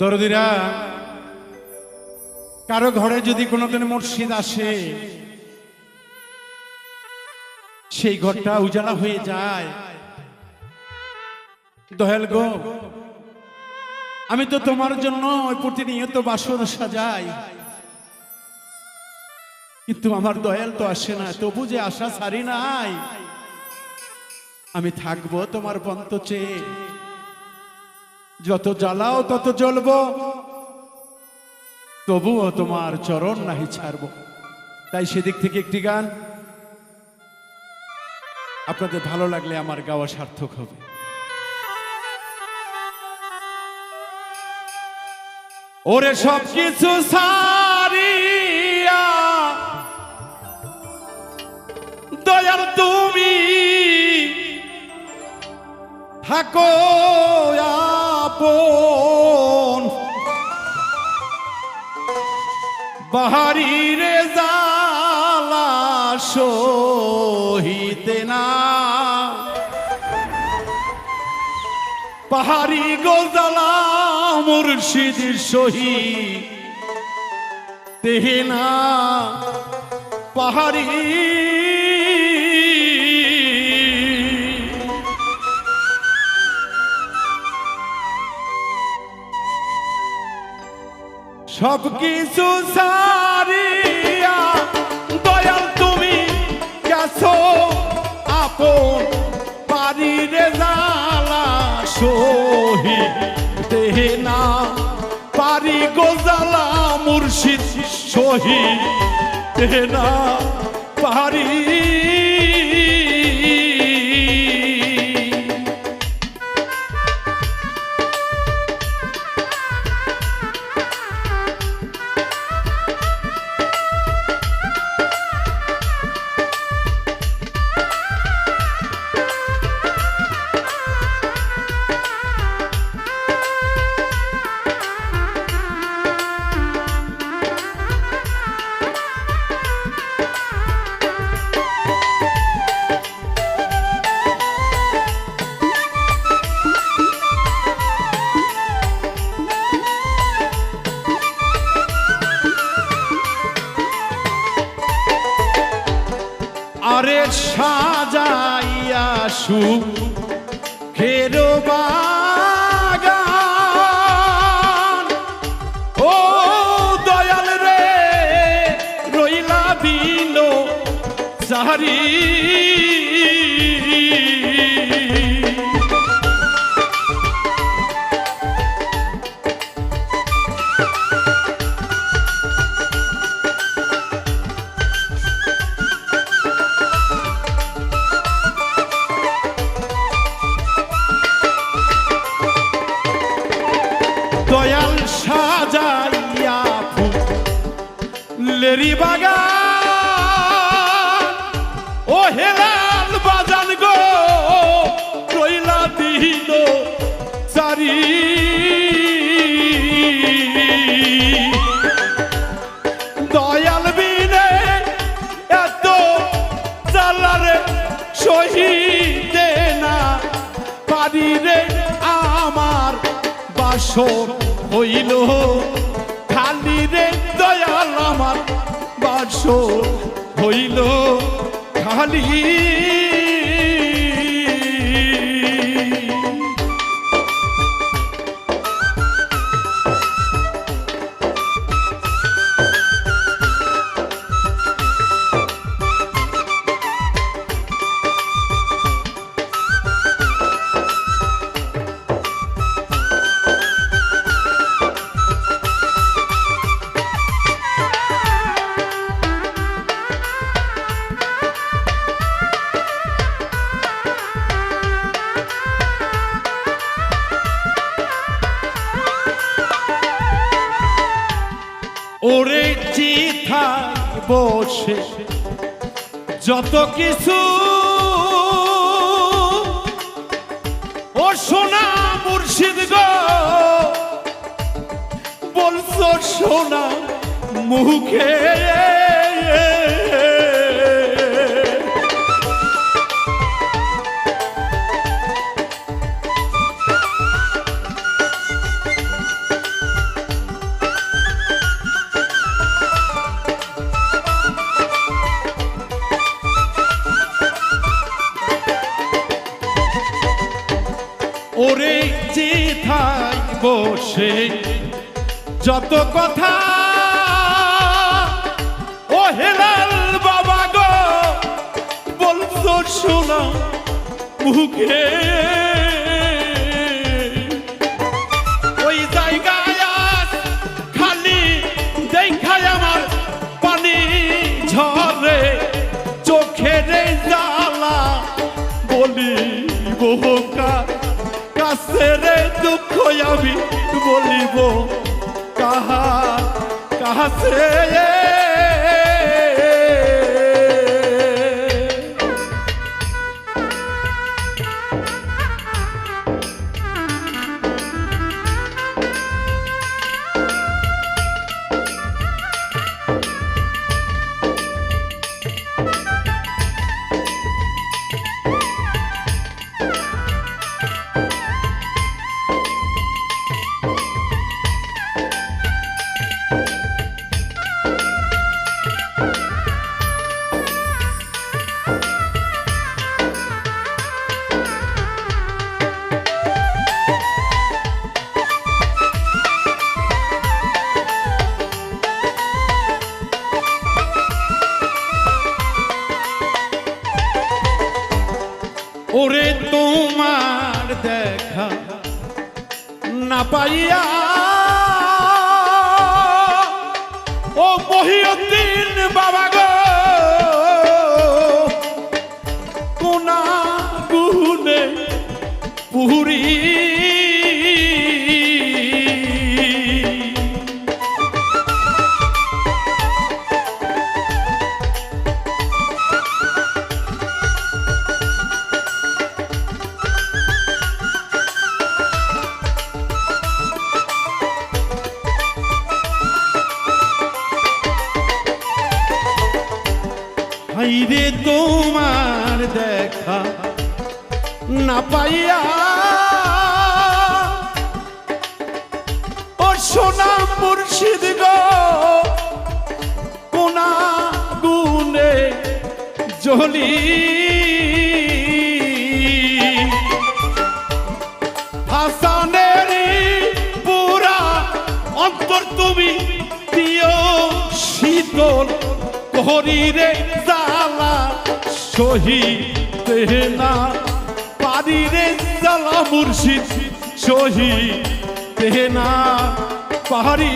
দরদিরা, কারও ঘরে যদি কোনোদিন মসজিদ আসে, সেই ঘরটা উজালা হয়ে যায়। গো, আমি তো তোমার জন্য প্রতিনিয়ত বাসর সাজাই। কিন্তু আমার দয়াল তো আসে না, তবু যে আশা ছাড়ি নাই। আমি থাকব তোমার বন্ত চেয়ে যত জ্বালাও তত জ্বলবো। তবুও তোমার চরণ নাহি ছাড়বো। তাই সেদিক থেকে একটি গান। আপনাদের ভালো লাগলে আমার গাওয়া সার্থক হবে। ওরে সব কিছু সারিয়া তুমি থাকো আপন বাহারি রে জালা না। পাহাড়ি গোজালা মুর্শিদির সহি তেহেনা পাহাড়ি সব কিছু দয়াল তুমি গেছো আপন পারি রে জালা সহি দেহে না পারি গোজালা মুর্শিদ সহি দেহে না পারি আরে সাজাইয়া সু খেরো ফুলেরি বাগান। ও হেলাল বাজান গো রইলা দিল সারি দয়াল বিনে এত জালারে সহিতে না পারি আমার বাসর হইল। হইল খালি। বসে। যত কিছু ও সোনা মুর্শিদ গো বলছো সোনা মুখে। যত কথা। ও হেলাল বাবা গো, বলছো শোনা মুখে। ওই জায়গায় খালি দেখায় আমার পানি ঝরে, চোখের জ্বালা বলি বোকা কাছে রে দুঃখ আমি বলিব। কাহা কাছে ওরে তোমার দেখা না পাইয়া। ও মহিউদ্দিন বাবা গো কোনা গুনে পুরী হাইরে তোমার দেখা না পাইয়া। ও সোনা মুর্শিদ গো, কোনা গুনে জলি তুমি দিও শীতল জ্বালা শহীদ না পারিরে জ্বালা মুর্শিদ শহীদ না পারি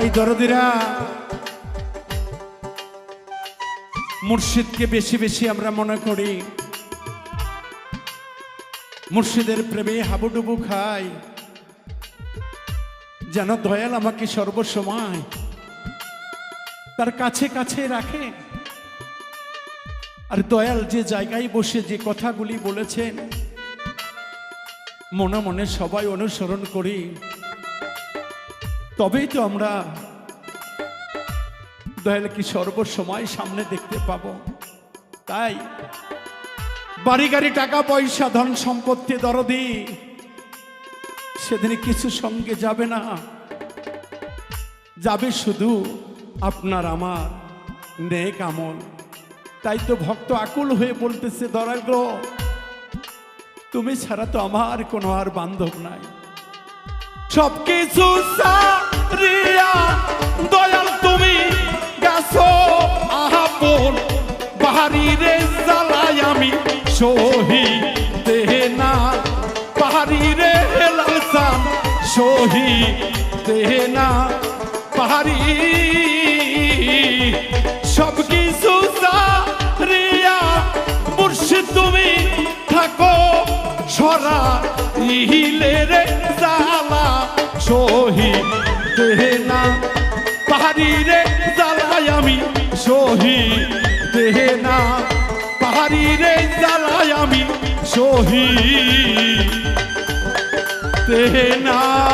তাই দরদিরা, মুর্শিদকে বেশি বেশি আমরা মনে করি। মুর্শিদের প্রেমে হাবুডুবু খাই। যেন দয়াল আমাকে সর্বসময় তার কাছে কাছে রাখে। আর দয়াল যে জায়গায় বসে যে কথাগুলি বলেছেন, মনে মনে সবাই অনুসরণ করি। তবেই তো আমরা দয়াল কি সর্বসময় সামনে দেখতে পাব। তাই বাড়ি গাড়ি, টাকা পয়সা, ধন সম্পত্তি, দরদি, সেদিনে কিছু সঙ্গে যাবে না। যাবে শুধু আপনার আমার নেক আমল। তাই তো ভক্ত আকুল হয়ে বলতেছে দরাগ্র তুমি ছাড়া তো আমার কোনো আর বান্ধব নাই। সবকিছু প্রিয়া, দয়াল তুমি গেছো আহাপন বাহারি রে জ্বালাই আমি পাহাড়ি রে লালসান সহি পাহাড়ি, সব কিছু রিয়া মুর্শিদ তুমি থাকো সরা ইহিলে রে জ্বালা সহি দেহে না। পাহাড়ি রে জ্বালাই আমি শহীদ দেহে না। পাহাড়ি রে জ্বালাই আমি শহীদ দেহে না।